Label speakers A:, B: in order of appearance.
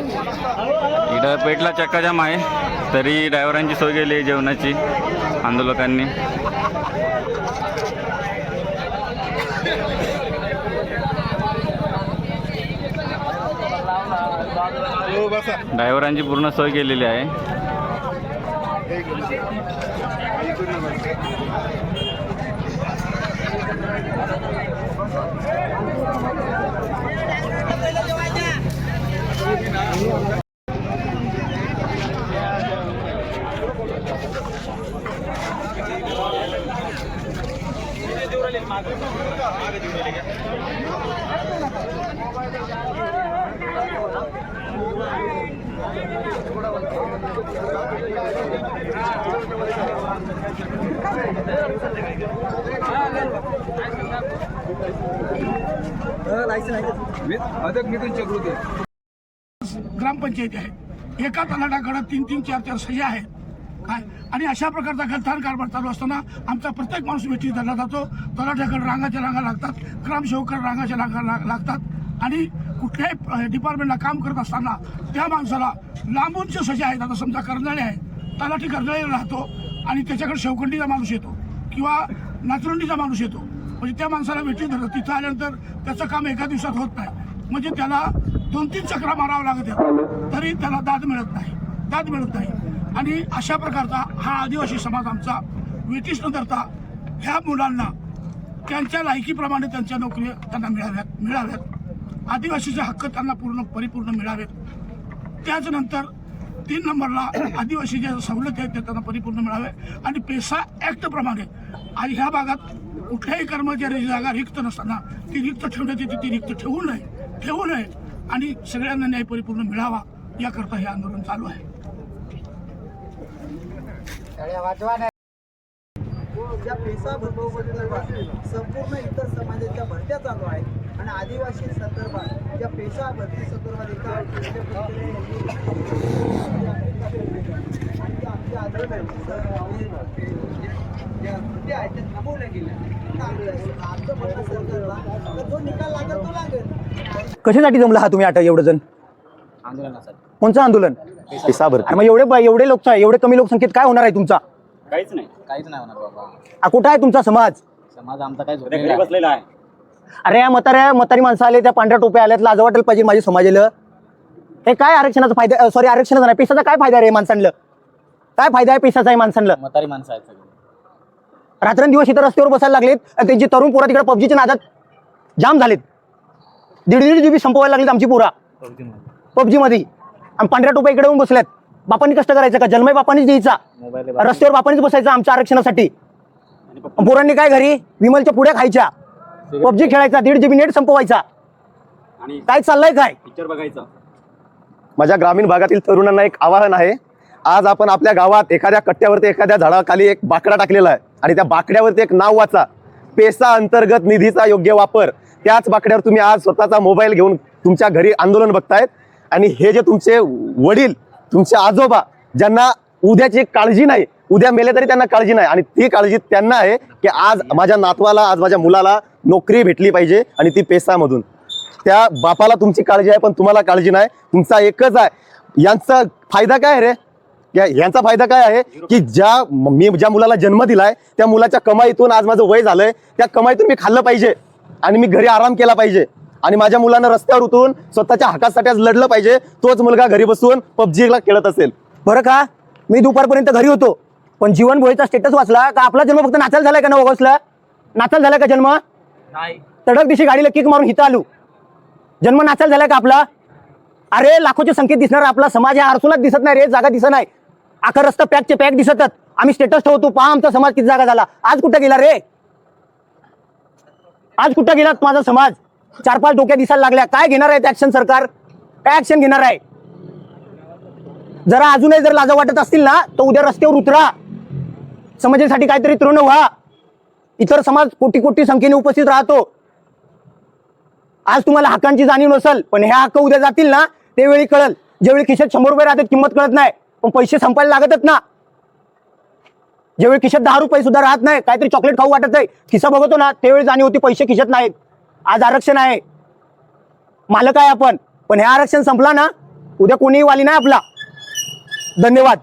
A: इथं पेटला चक्काजाम आहे. तरी ड्रायव्हरांची सोय केली आहे जेवणाची आंदोलकांनी. ड्रायव्हरांची पूर्ण सोय केलेली आहे.
B: ग्रामपंचायती आहे एका तलाटाकडे तीन तीन चार चार सह्या आहेत. काय? आणि अशा प्रकारचा गलथान कारभार चालू असताना आमचा प्रत्येक माणूस वेठी धरला जातो. तलाट्याकडे रांगाच्या रांगा लागतात. ग्रामसेवकाकडे रांगाच्या रांगा लागतात. आणि कुठल्याही डिपार्टमेंटला काम करत असताना त्या माणसाला लांबूनचे सजा आहेत. आता समजा कर्नाळे आहे तलाठी कर्नाळे राहतो आणि त्याच्याकडे शेवखंडीचा माणूस येतो किंवा नाचरंडीचा माणूस येतो. म्हणजे त्या माणसाला वेठी धरत तिथं आल्यानंतर त्याचं काम एका दिवसात होत नाही. म्हणजे त्याला दोन तीन चक्रा मारावं लागत आहेत. तरी त्याला दाद मिळत नाही. दाद मिळत नाही. आणि अशा प्रकारचा हा आदिवासी समाज आमचा वेटीस न धरता ह्या मुलांना त्यांच्या लायकीप्रमाणे त्यांच्या नोकरी त्यांना मिळाव्यात मिळाव्यात. आदिवासीचे हक्क त्यांना पूर्ण परिपूर्ण मिळावेत. त्याचनंतर तीन नंबरला आदिवासी ज्या सवलती आहेत त्या त्यांना परिपूर्ण मिळावे. आणि पेसा ॲक्टप्रमाणे आणि ह्या भागात कुठल्याही कर्मचाऱ्याची जागा रिक्त नसताना ती रिक्त ठेवण्यात येते ती रिक्त ठेवू नये ठेवू नये. आणि सगळ्यांना न्याय परिपूर्ण मिळावा याकरता हे आंदोलन चालू आहे.
C: ज्या पेसा संदर्भात संपूर्ण इतर समाजाच्या भरत्या चालू आहेत. आणि आदिवासी संदर्भात ज्या पेशा भरती संदर्भात एका आणि जे आमचे आंदोलन आहे, जे- ज्या कृत्या आहेत त्या थांबवल्या गेल्या तर आमच्या आमचं म्हणणं सरकारला तर जो निकाल लागेल तो लागेल.
D: कशासाठी जमला हा तुम्ही आता एवढं जण? कोणचं आंदोलन? मग एवढे एवढे लोक एवढे कमी लोकसंख्येत काय होणार आहे तुमचा?
E: काहीच नाही. काहीच नाही होणार बाबा.
D: आ, कुठं आहे तुमचा समाज?
E: समाज आमचा काय झोपलेला बसलेला आहे.
D: अरे या म्हाताऱ्या म्हातारी माणसं आले त्या पांढऱ्या टोप्या आल्यात लाज वाटेल पाहिजे माझ्या समाजाला. हे काय आरक्षणाचा फायदा सॉरी आरक्षणाचा नाही पैशाचा काय फायदा रे माणसांना? काय फायदा आहे पैशाचा आहे माणसांना?
E: म्हातारी माणसं आहेत सगळी.
D: रात्रंदिवस इथं रस्त्यावर बसायला लागलेत आणि त्यांची तरुण पोरं तिकडे पबजीच्या नादात जाम झालेत. दीड दीड जीबी संपवायला लागलीत आमची पोरा. पबजी मध्ये. आणि पांढऱ्या टोप्या इकडे येऊन बसल्यात. बापांनी कष्ट करायचं का? जन्मय बापांनीच द्यायचा.
E: मोबाईल
D: रस्त्यावर बापांनीच बसायचं आमच्या आरक्षणासाठी. पोरांनी काय घरी? विमलच्या पुढ्या खायच्या. पबजी खेळायचा दीड जीबी नेट संपवायचा.
E: आणि
D: काय चाललंय काय?
E: पिक्चर बघायचं.
F: माझ्या ग्रामीण भागातील तरुणांना एक आवाहन आहे. आज आपण आपल्या गावात एखाद्या कट्ट्यावरती एखाद्या झाडाखाली एक बाकडा टाकलेला आहे. आणि त्या बाकड्यावरती एक नाव वाचा. पेसा अंतर्गत निधीचा योग्य वापर. त्याच बाकड्यावर तुम्ही आज स्वतःचा मोबाईल घेऊन तुमच्या घरी आंदोलन बघतायत. आणि हे जे तुमचे वडील तुमचे आजोबा ज्यांना उद्याची काळजी नाही उद्या मेले तरी त्यांना काळजी नाही. आणि ती काळजी त्यांना आहे की आज माझ्या नातवाला आज माझ्या मुलाला नोकरी भेटली पाहिजे आणि ती पेसामधून. त्या बापाला तुमची काळजी आहे पण तुम्हाला काळजी नाही. तुमचा एकच आहे. यांचा फायदा काय आहे रे? या- यांचा फायदा काय आहे की ज्या मी ज्या मुलाला जन्म दिलाय त्या मुलाच्या कमाईतून आज माझं वय झालंय त्या कमाईतून मी खाल्लं पाहिजे आणि मी घरी आराम केला पाहिजे. आणि माझ्या मुलानं रस्त्यावर उतरून स्वतःच्या हकासाठी आज लढलं पाहिजे तोच मुलगा घरी बसून पबजीला खेळत असेल.
D: बरं का? मी दुपारपर्यंत घरी होतो पण जीवन भोईचा स्टेटस वाचला का आपला जन्म फक्त नाचायला झालाय का नऊ ऑगस्टला नाचायला झालाय का जन्म?
E: नाही.
D: तडक दिवशी गाडीला किक मारून हिथं आलो. जन्म नाचायला झालाय का आपला? अरे लाखोचे संकेत दिसणार आपला समाज या आरसूलाच दिसत नाही रे जागा दिसत नाही. आखा रस्ता पॅकचे पॅक दिसतच. आम्ही स्टेटस ठेवतो पहा आमचा समाज किती जागा झाला. आज कुठं गेला रे? आज कुठं गेला माझा समाज? चार पाच डोक्या दिसायला लागल्या. काय घेणार आहे ऍक्शन सरकार? काय ऍक्शन घेणार आहे? जरा अजूनही जर लाजा वाटत असतील ना तर उद्या रस्त्यावर उतरा. समाजासाठी काहीतरी तरुण व्हा इतर समाज कोटी कोटी संख्येने उपस्थित राहतो. आज तुम्हाला हक्कांची जाणीव नसेल पण हे हक्क उद्या जातील ना त्यावेळी कळल. ज्यावेळी खिशात शंभर रुपये राहतात किंमत कळत नाही. पण पैसे संपायला लागतच ना. ज्यावेळी खिशात दहा रुपये सुद्धा राहत नाही काहीतरी चॉकलेट खाऊ वाटत नाही. खिसा बघतो ना त्यावेळी जाणीव होती पैसे खिशात नाहीत. आज आरक्षण आहे. मालक आहे आपण. पण हे आरक्षण संपला ना उद्या कोणीही वाली नाही आपला. धन्यवाद.